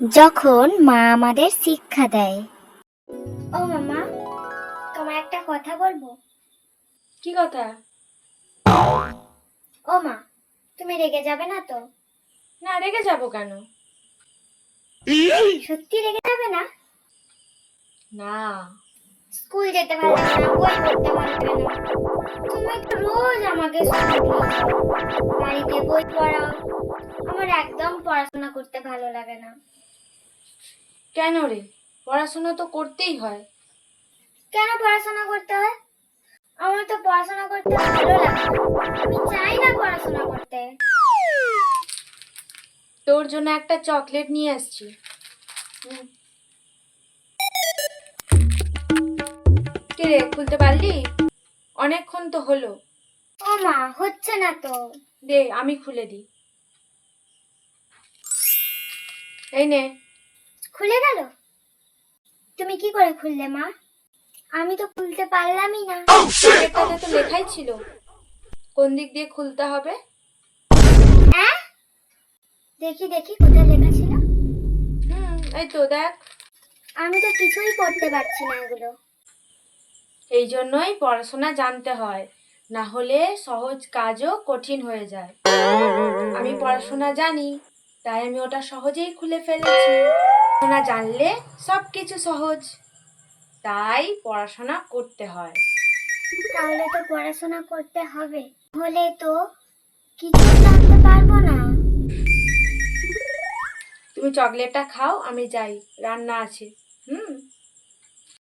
যখন মা আমাদের শিক্ষা দেয়। ও মামা তোমার একটা কথা বলব? কি কথা? ও মা তুমি রেগে যাবে না তো? না রেগে যাব কেন? সত্যি রেগে যাবে না? না। স্কুল যেতে ভালো লাগে না বই পড়তে ভালো লাগে না। তুমি তো রোজ আমাকে। বাড়িতে বই পড়াও। আমার একদম পড়াশোনা করতে ভালো লাগে না। কেন রে? পড়াশোনা তো করতেই হয়। কেন পড়াশোনা করতে হয়? আমার তো পড়াশোনা করতে ভালো লাগে। আমি চাই না পড়াশোনা করতে। তোর জন্য একটা চকলেট নিয়ে আসছি। কি খুলতে পারলি? অনেকক্ষণ তো হলো। ও মা হচ্ছে না তো। দে আমি খুলে দিই। এই নে। খুলে গেল? তুমি কি করে খুললে মা? আমি তো খুলতে পারলামই না। এটাতে তো লেখাই ছিল। কোন দিক দিয়ে খুলতে হবে? হ্যাঁ? দেখি দেখি কোথায় লেখা ছিল? হুম এই তো দেখ। আমি তো কিছুই পড়তে পারছি না এগুলো। এই জন্যই পড়াশোনা জানতে হয় না হলে সহজ কাজও কঠিন হয়ে যায়। আমি পড়াশোনা জানি তাই আমি ওটা সহজেই খুলে ফেলেছি। পড়াশোনা জানলে সব কিছু সহজ। তাই পড়াশোনা করতে হয়। তাহলে তো পড়াশোনা করতে হবে। হলে তো কিছু জানতে পারব না। তুমি চকলেটটা খাও আমি যাই। রান্না আছে। হুম?